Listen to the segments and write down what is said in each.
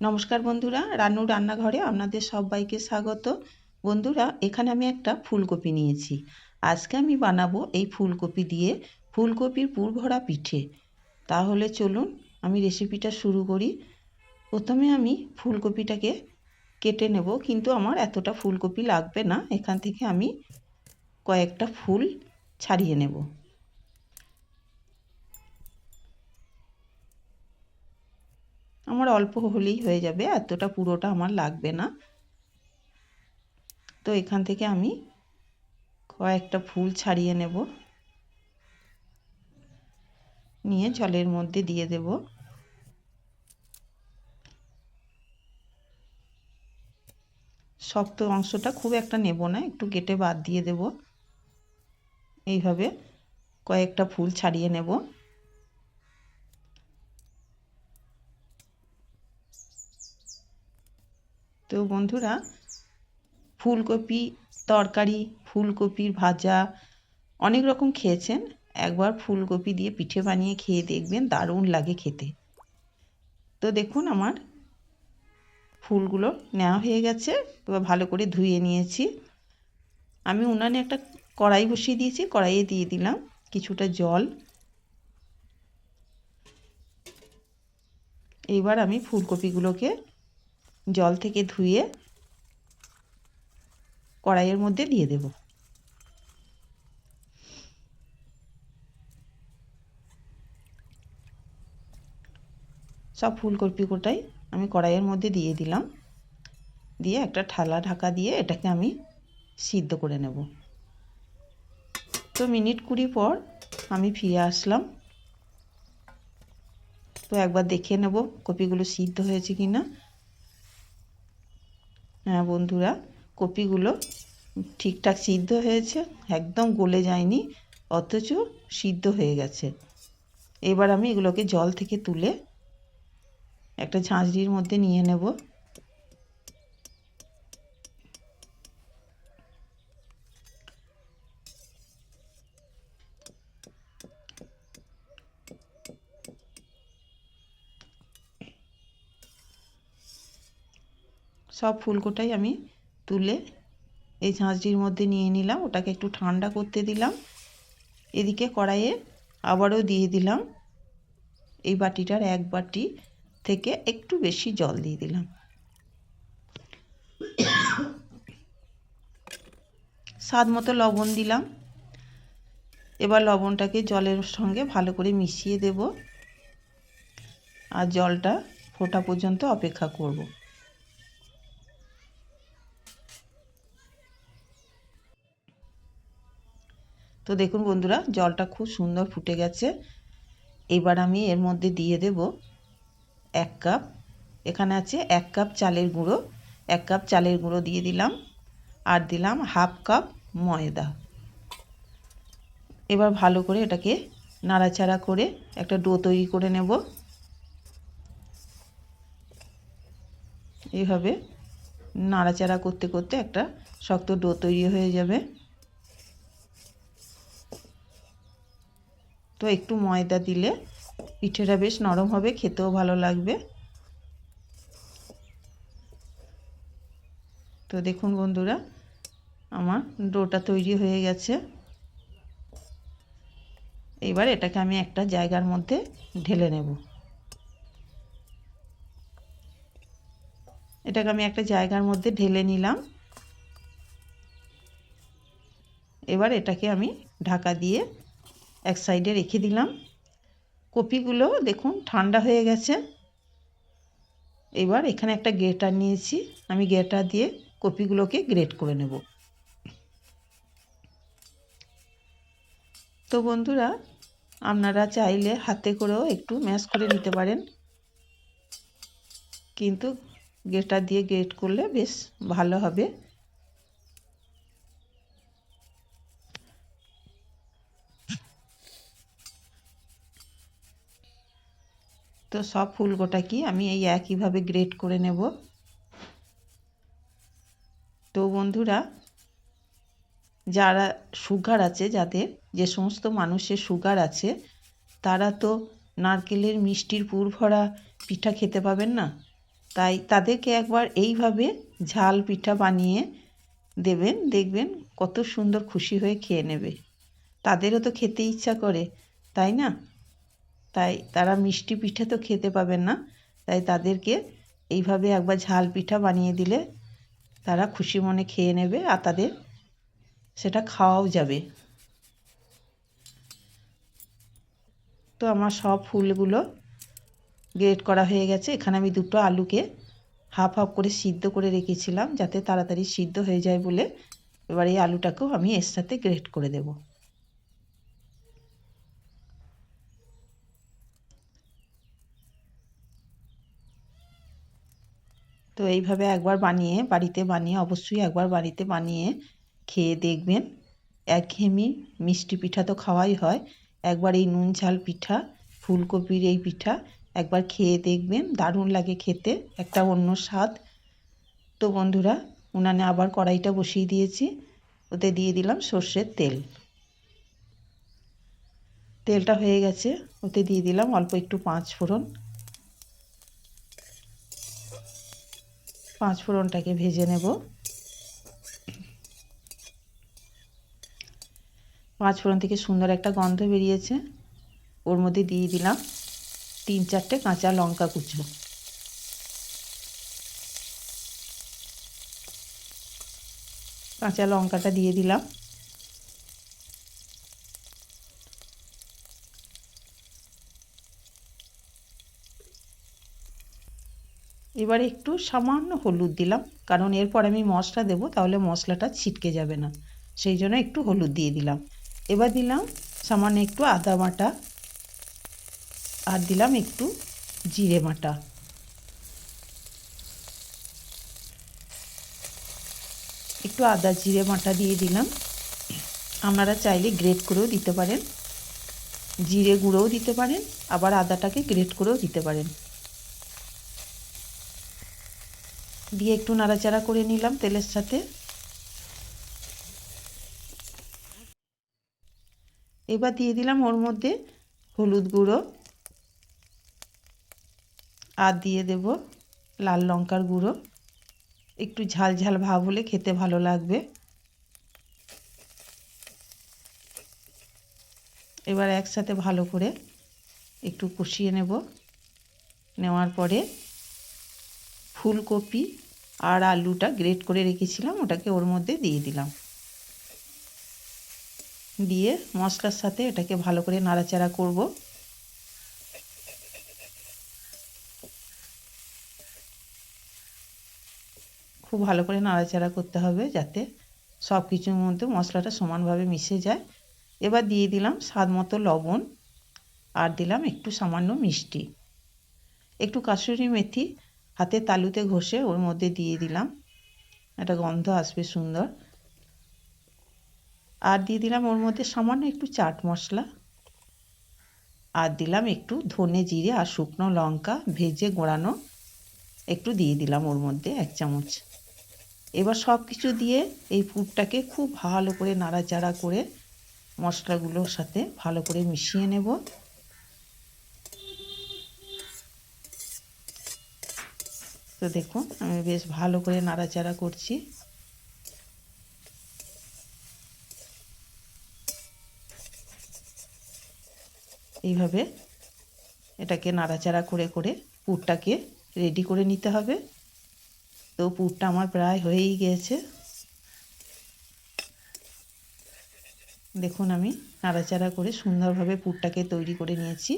নমস্কার বন্ধুরা রানু রান্নাঘরে আপনাদের সবাইকে স্বাগত। বন্ধুরা, এখানে আমি একটা ফুলকপি নিয়েছি। আজকে আমি বানাবো এই ফুলকপি দিয়ে ফুলকপির পুর ভরা পিঠে। তাহলে চলুন আমি রেসিপিটা শুরু করি। প্রথমে আমি ফুলকপিটাকে কেটে নেব, কিন্তু আমার এতটা ফুলকপি লাগবে না। এখান থেকে আমি কয়েকটা ফুল ছাড়িয়ে নেব। আমার অল্প হলেই হয়ে যাবে, এতটা পুরোটা আমার লাগবে না। তো এখান থেকে আমি কয়েকটা ফুল ছাড়িয়ে নেব। নিয়ে জলের মধ্যে দিয়ে দেব। শক্ত অংশটা খুব একটা নেব না, একটু কেটে বাদ দিয়ে দেব। এইভাবে কয়েকটা ফুল ছাড়িয়ে নেব। তো বন্ধুরা, ফুলকপি তরকারি, ফুলকপির ভাজা অনেক রকম খেয়েছেন। একবার ফুলকপি দিয়ে পিঠে বানিয়ে খেয়ে দেখবেন, দারুণ লাগে খেতে। তো দেখুন আমার ফুলগুলো নেওয়া হয়ে গেছে, এবার ভালো করে ধুয়ে নিয়েছি। আমি উনানে একটা কড়াই বসিয়ে দিয়েছি, কড়াইয়ে দিয়ে দিলাম কিছুটা জল। এইবার আমি ফুলকপিগুলোকে জল থেকে ধুয়ে কড়াইয়ের মধ্যে দিয়ে দেব। সব ফুলকপি কোটাই আমি কড়াইয়ের মধ্যে দিয়ে দিলাম। দিয়ে একটা ঠালা ঢাকা দিয়ে এটাকে আমি সিদ্ধ করে নেব। তো মিনিট কুড়ি পর আমি ফিরে আসলাম। তো একবার দেখে নেব কপিগুলো সিদ্ধ হয়েছে কি না হ্যাঁ বন্ধুরা, কপিগুলো ঠিকঠাক সিদ্ধ হয়েছে, একদম গলে যায়নি, অথচ সিদ্ধ হয়ে গেছে। এবার আমি এগুলোকে জল থেকে তুলে একটা ঝাঁঝরির মধ্যে নিয়ে নেব। সব ফুলকোটাই আমি তুলে এই ঝাঁঝরির মধ্যে নিয়ে নিলাম। ওটাকে একটু ঠান্ডা করতে দিলাম। এদিকে কড়াইয়ে আবারও দিয়ে দিলাম। এই বাটিটার এক বাটি থেকে একটু বেশি জল দিয়ে দিলাম। স্বাদ মতো লবণ দিলাম। এবার লবণটাকে জলের সঙ্গে ভালো করে মিশিয়ে দেব। আর জলটা ফোটা পর্যন্ত অপেক্ষা করব। তো দেখুন বন্ধুরা, জলটা খুব সুন্দর ফুটে গেছে। এবার আমি এর মধ্যে দিয়ে দেব এক কাপ। এখানে আছে এক কাপ চালের গুঁড়ো। এক কাপ চালের গুঁড়ো দিয়ে দিলাম আর দিলাম হাফ কাপ ময়দা। এবার ভালো করে এটাকে নাড়াচাড়া করে একটা ডো তৈরি করে নেব। এইভাবে নাড়াচাড়া করতে করতে একটা শক্ত ডো তৈরি হয়ে যাবে। তো একটু ময়দা দিলে পিঠেটা বেশ নরম হবে, খেতেও ভালো লাগবে। তো দেখুন বন্ধুরা, আমার ডোটা তৈরি হয়ে গেছে। এবার এটাকে আমি একটা জায়গার মধ্যে ঢেলে নেব। এটাকে আমি একটা জায়গার মধ্যে ঢেলে নিলাম। এবার এটাকে আমি ঢাকা দিয়ে এক সাইডে রেখে দিলাম। কপিগুলো দেখুন ঠান্ডা হয়ে গেছে। এবার এখানে একটা গ্রেটার নিয়েছি। আমি গ্রেটার দিয়ে কপিগুলোকে গ্রেট করে নেব। তো বন্ধুরা, আপনারা চাইলে হাতে করেও একটু ম্যাশ করে নিতে পারেন। কিন্তু গ্রেটার দিয়ে গ্রেট করলে বেশ ভালো হবে। তো সব ফুলকোটা কি আমি এই একইভাবে গ্রেট করে নেব। তো বন্ধুরা, যারা সুগার আছে, যাদের যে সমস্ত মানুষের সুগার আছে, তারা তো নারকেলের মিষ্টির পুর ভরা পিঠা খেতে পাবেন না। তাই তাদেরকে একবার এইভাবে ঝাল পিঠা বানিয়ে দেবেন, দেখবেন কত সুন্দর খুশি হয়ে খেয়ে নেবে। তাদেরও তো খেতে ইচ্ছা করে, তাই না? তাই তারা মিষ্টি পিঠে তো খেতে পাবেন না, তাই তাদেরকে এইভাবে একবার ঝাল পিঠা বানিয়ে দিলে তারা খুশি মনে খেয়ে নেবে আর তাদের সেটা খাওয়াও যাবে। তো আমার সব ফুলগুলো গ্রেট করা হয়ে গেছে। এখানে আমি দুটো আলুকে হাফ হাফ করে সিদ্ধ করে রেখেছিলাম যাতে তাড়াতাড়ি সিদ্ধ হয়ে যায় বলে এবার এই আলুটাকেও আমি এর সাথে গ্রেট করে দেব। তো এইভাবে একবার বানিয়ে, বাড়িতে বানিয়ে, অবশ্যই একবার বাড়িতে বানিয়ে খেয়ে দেখবেন। একঘেয়েমি মিষ্টি পিঠা তো খাওয়াই হয়। একবার এই নুন, ঝাল পিঠা, ফুলকপির এই পিঠা একবার খেয়ে দেখবেন। দারুণ লাগে খেতে, একটা অন্য স্বাদ। তো বন্ধুরা, উনানে আবার কড়াইটা বসিয়ে দিয়েছি। ওতে দিয়ে দিলাম সর্ষের তেল। তেলটা হয়ে গেছে, ওতে দিয়ে দিলাম অল্প একটু পাঁচ ফোড়ন। পাঁচ ফোড়নটাকে ভেজে নেব। পাঁচ ফোড়ন থেকে সুন্দর একটা গন্ধ বেরিয়েছে। ওর মধ্যে দিয়ে দিলাম তিন চারটে কাঁচা লঙ্কা কুচো। কাঁচা লঙ্কাটা দিয়ে দিলাম। এবার একটু সামান্য হলুদ দিলাম, কারণ এরপর আমি মশলা দেবো, তাহলে মশলাটা ছিটকে যাবে না। সেই জন্য একটু হলুদ দিয়ে দিলাম। এবার দিলাম সামান্য একটু আদা বাটা, আর দিলাম একটু জিরে বাটা। একটু আদা জিরে বাটা দিয়ে দিলাম। আপনারা চাইলে গ্রেট করেও দিতে পারেন। জিরে গুঁড়োও দিতে পারেন, আবার আদাটাকে গ্রেট করেও দিতে পারেন। দিয়ে একটু নাড়াচাড়া করে নিলাম তেলের সাথে। এবার দিয়ে দিলাম ওর মধ্যে হলুদ গুঁড়ো। আর দিয়ে দেব লাল লঙ্কার গুঁড়ো। একটু ঝাল ঝাল ভাব হলে খেতে ভালো লাগবে। এবার একসাথে ভালো করে একটু কষিয়ে নেব। নেওয়ার পরে ফুলকপি আর আলুটা গ্রেট করে রেখেছিলাম, ওটাকে ওর মধ্যে দিয়ে দিলাম। দিয়ে মশলার সাথে এটাকে ভালো করে নাড়াচাড়া করব। খুব ভালো করে নাড়াচাড়া করতে হবে যাতে সব কিছুর মধ্যে মশলাটা সমানভাবে মিশে যায়। এবার দিয়ে দিলাম স্বাদ মতো লবণ আর দিলাম একটু সামান্য মিষ্টি। একটু কাসুরি মেথি হাতে তালুতে ঘষে ওর মধ্যে দিয়ে দিলাম। একটা গন্ধ আসবে সুন্দর। আর দিয়ে দিলাম ওর মধ্যে সামান্য একটু চাট মশলা। আর দিলাম একটু ধনে জিরে আর শুকনো লঙ্কা ভেজে গোড়ানো। একটু দিয়ে দিলাম ওর মধ্যে এক চামচ। এবার সব কিছু দিয়ে এই পুরটাকে খুব ভালো করে নাড়াচাড়া করে মশলাগুলোর সাথে ভালো করে মিশিয়ে নেব। তো দেখুন, আমি বেশ ভালো করে নাড়াচাড়া করছি। এইভাবে এটাকে নাড়াচাড়া করে করে পুরটাকে রেডি করে নিতে হবে। তো পুরটা আমার প্রায় হয়েই গিয়েছে দেখুন, আমি নাড়াচাড়া করে সুন্দরভাবে পুরটাকে তৈরি করে নিয়েছি।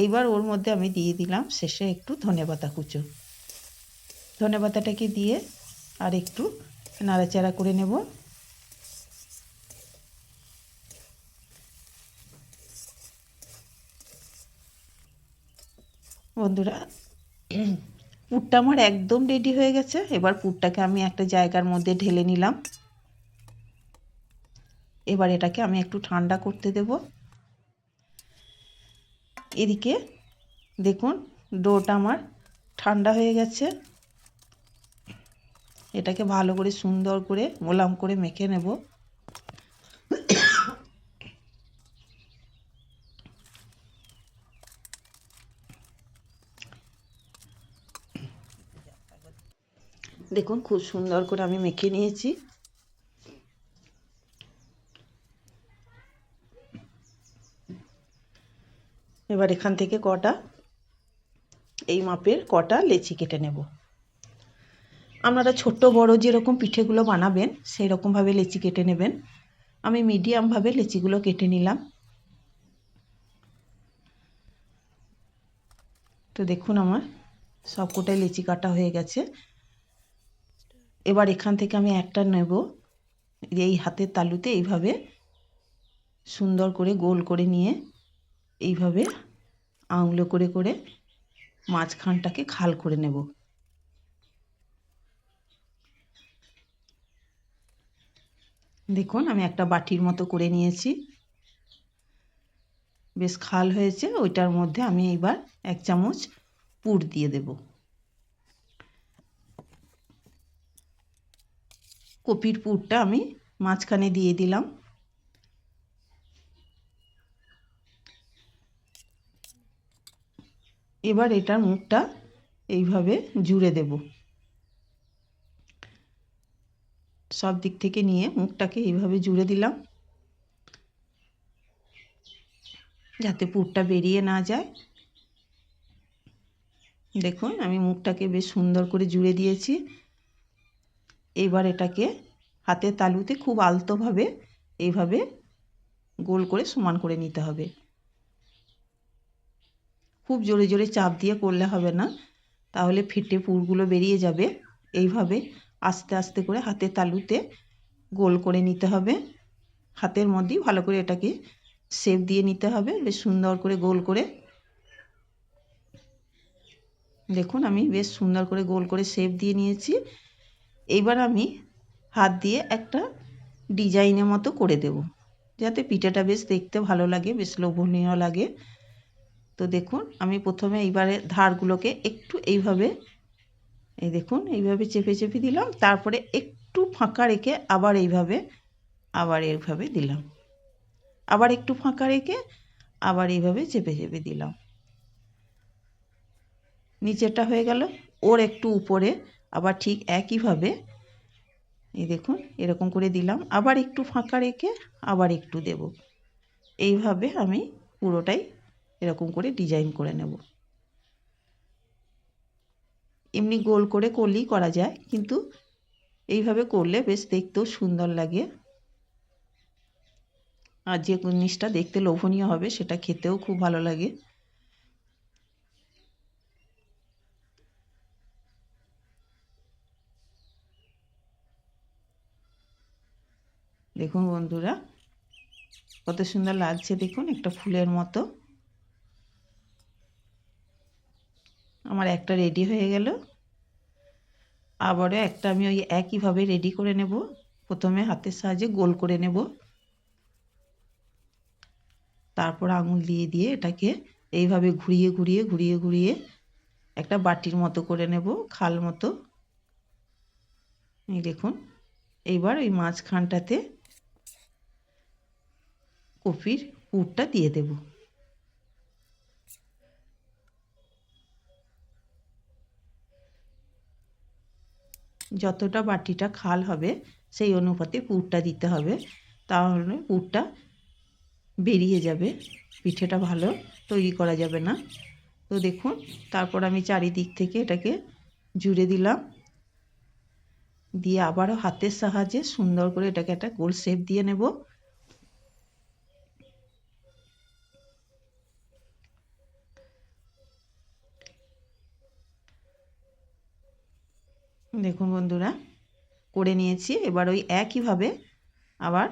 এইবার ওর মধ্যে আমি দিয়ে দিলাম শেষে একটু ধনেপাতা কুচো। ধনেপাতাটাকে দিয়ে আর একটু নাড়াচাড়া করে নেব। বন্ধুরা, পুরটা আমার একদম রেডি হয়ে গেছে। এবার পুরটাকে আমি একটা জায়গার মধ্যে ঢেলে নিলাম। এবার এটাকে আমি একটু ঠান্ডা করতে দেব। এদিকে দেখুন, ডোটা আমার ঠান্ডা হয়ে গেছে। এটাকে ভালো করে সুন্দর করে মোলাম করে মেখে নেব। দেখুন, খুব সুন্দর করে আমি মেখে নিয়েছি। এবার এখান থেকে কটা, এই মাপের কটা লেচি কেটে নেব। আপনারা ছোট্ট বড় যেরকম পিঠেগুলো বানাবেন সেই রকমভাবে লেচি কেটে নেবেন। আমি মিডিয়ামভাবে লেচিগুলো কেটে নিলাম। তো দেখুন আমার সব কোটাই লেচি কাটা হয়ে গেছে। এবার এখান থেকে আমি একটা নেব। এই হাতের তালুতে এইভাবে সুন্দর করে গোল করে নিয়ে এইভাবে আঙুলো করে করে মাঝখানটাকে খাল করে নেব। দেখুন, আমি একটা বাটির মতো করে নিয়েছি। বেশ খাল হয়েছে, ওইটার মধ্যে আমি এবার এক চামচ পুর দিয়ে দেব। কপির পুরটা আমি মাঝখানে দিয়ে দিলাম। এবার এটার মুখটা এইভাবে জুড়ে দেব। সব দিক থেকে নিয়ে মুখটাকে এইভাবে জুড়ে দিলাম। যাতে পুরটা বেরিয়ে না যায়। দেখুন, আমি মুখটাকে বেশ সুন্দর করে জুড়ে দিয়েছি। এবার এটাকে হাতের তালুতে খুব আলতোভাবে এইভাবে গোল করে সমান করে নিতে হবে। খুব জোরে জোরে চাপ দিয়ে করলে হবে না। তাহলে ফেটে পুরগুলো বেরিয়ে যাবে। এইভাবে আস্তে আস্তে করে হাতের তালুতে গোল করে নিতে হবে। হাতের মধ্যেই ভালো করে এটাকে শেপ দিয়ে নিতে হবে। বেশ সুন্দর করে গোল করে। দেখুন, আমি বেশ সুন্দর করে গোল করে শেপ দিয়ে নিয়েছি। এইবার আমি হাত দিয়ে একটা ডিজাইনের মতো করে দেব। যাতে পিঠাটা বেশ দেখতে ভালো লাগে, বেশ লোভনীয় লাগে। তো দেখুন, আমি প্রথমে এইবারে ধারগুলোকে একটু এইভাবে এই দেখুন, এইভাবে চেপে চেপে দিলাম। তারপরে একটু ফাঁকা রেখে আবার এইভাবে আবার এইভাবে দিলাম। আবার একটু ফাঁকা রেখে আবার এইভাবে চেপে চেপে দিলাম। নিচেরটা হয়ে গেল। ওর একটু উপরে, আবার ঠিক একইভাবে, এই দেখুন, এরকম করে দিলাম। আবার একটু ফাঁকা রেখে আবার একটু দেব। এইভাবে আমি পুরোটাই এরকম করে ডিজাইন করে নেব। এমনি গোল করে করলেই করা যায়, কিন্তু এইভাবে করলে বেশ দেখতেও সুন্দর লাগে। আর যে জিনিসটা দেখতে লোভনীয় হবে সেটা খেতেও খুব ভালো লাগে। দেখুন বন্ধুরা, কত সুন্দর লাগছে দেখুন একটা ফুলের মতো। আমার একটা রেডি হয়ে গেল। আবারও একটা আমি ওই একইভাবে রেডি করে নেব। প্রথমে হাতের সাহায্যে গোল করে নেব। তারপর আঙুল দিয়ে দিয়ে এটাকে এইভাবে ঘুরিয়ে ঘুরিয়ে ঘুরিয়ে ঘুরিয়ে একটা বাটির মতো করে নেব, খাল মতো। এই দেখুন, এইবার ওই মাঝখানটাতে কপির পুরটা দিয়ে দেব। যতটা বাটিটা খাল হবে, সেই অনুপাতে পুরটা দিতে হবে। তাহলে পুরটা বেরিয়ে যাবে, পিঠেটা ভালো তৈরি করা যাবে না। তো দেখুন, তারপর আমি চারিদিক থেকে এটাকে জুড়ে দিলাম। দিয়ে আবারও হাতের সাহায্যে সুন্দর করে এটাকে একটা গোল শেপ দিয়ে নেব। দেখুন বন্ধুরা, করে নিয়েছি। এবার ওই একইভাবে আবার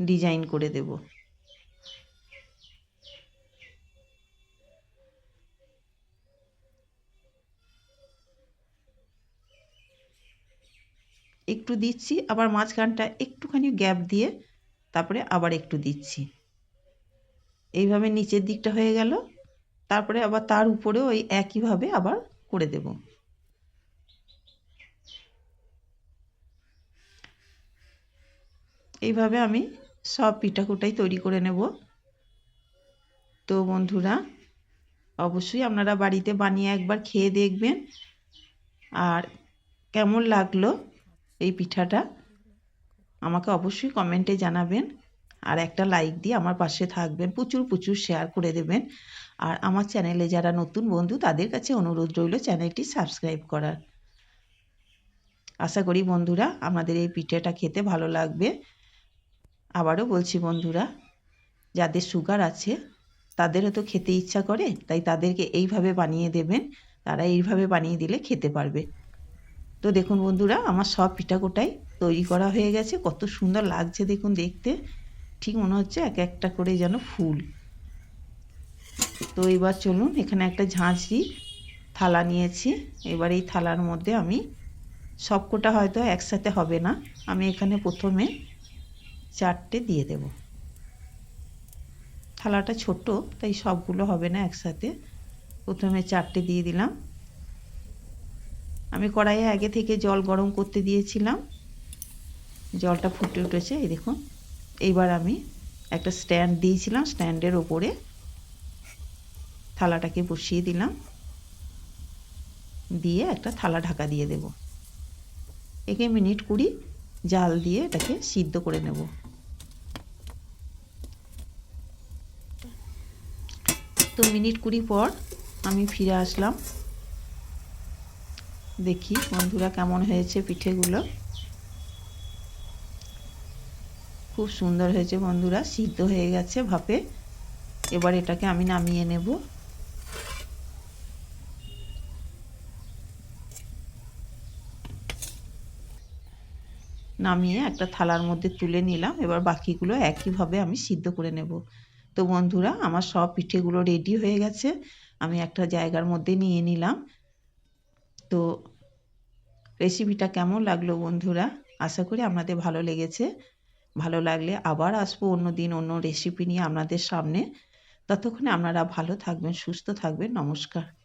ডিজাইন করে দেব। একটু দিচ্ছি, আবার মাঝখানটা একটুখানি গ্যাপ দিয়ে তারপরে আবার একটু দিচ্ছি। এইভাবে নিচের দিকটা হয়ে গেল, তারপরে আবার তার উপরেও ওই একইভাবে আবার করে দেব। এইভাবে আমি সব পিঠাকুটাই তৈরি করে নেব। তো বন্ধুরা, অবশ্যই আপনারা বাড়িতে বানিয়ে একবার খেয়ে দেখবেন। আর কেমন লাগল এই পিঠাটা, আমাকে অবশ্যই কমেন্টে জানাবেন। আর একটা লাইক দিয়ে আমার পাশে থাকবেন, প্রচুর প্রচুর শেয়ার করে দেবেন। আর আমার চ্যানেলে যারা নতুন বন্ধু, তাদের কাছে অনুরোধ রইল চ্যানেলটি সাবস্ক্রাইব করার। আশা করি বন্ধুরা, আমাদের এই পিঠাটা খেতে ভালো লাগবে। আবারও বলছি, বন্ধুরা, যাদের সুগার আছে, তাদেরও তো খেতে ইচ্ছা করে, তাই তাদেরকে এইভাবে বানিয়ে দেবেন, তারা এইভাবে বানিয়ে দিলে খেতে পারবে। তো দেখুন, বন্ধুরা, আমার সব পিঠাকোটাই তৈরি করা হয়ে গেছে, কত সুন্দর লাগছে দেখুন দেখতে। ঠিক মনে হচ্ছে এক একটা করে যেন ফুল। তো এবার চলুন, এখানে একটা ঝাঁঝরি থালা নিয়েছি, এবার এই থালার মধ্যে আমি সবকটা হয়তো একসাথে হবে না। আমি এখানে প্রথমে চারটে দিয়ে দেব। থালাটা ছোট, তাই সবগুলো হবে না একসাথে। প্রথমে চারটে দিয়ে দিলাম। আমি কড়াইয়ে আগে থেকে জল গরম করতে দিয়েছিলাম। জলটা ফুটে উঠেছে, এই দেখুন। এইবার আমি একটা স্ট্যান্ড দিয়েছিলাম, স্ট্যান্ডের ওপরে থালাটাকে বসিয়ে দিলাম। দিয়ে একটা থালা ঢাকা দিয়ে দেব। একে মিনিট কুড়ি জাল দিয়ে এটাকে সিদ্ধ করে নেব। তো মিনিট কুড়ি পর আমি ফিরে আসলাম। দেখি বন্ধুরা কেমন হয়েছে পিঠেগুলো। খুব সুন্দর হয়েছে বন্ধুরা, সিদ্ধ হয়ে গেছে ভাপে। এবার এটাকে আমি নামিয়ে নেব। নামিয়ে একটা থালার মধ্যে তুলে নিলাম। এবার বাকিগুলো একইভাবে আমি সিদ্ধ করে নেব। তো বন্ধুরা, আমার সব পিঠেগুলো রেডি হয়ে গেছে। আমি একটা জায়গার মধ্যে নিয়ে নিলাম। তো রেসিপিটা কেমন লাগল বন্ধুরা? আশা করি আপনাদের ভালো লেগেছে। ভালো লাগলে আবার আসব অন্য দিন অন্য রেসিপি নিয়ে আপনাদের সামনে। ততক্ষণে আপনারা ভালো থাকবেন, সুস্থ থাকবেন। নমস্কার।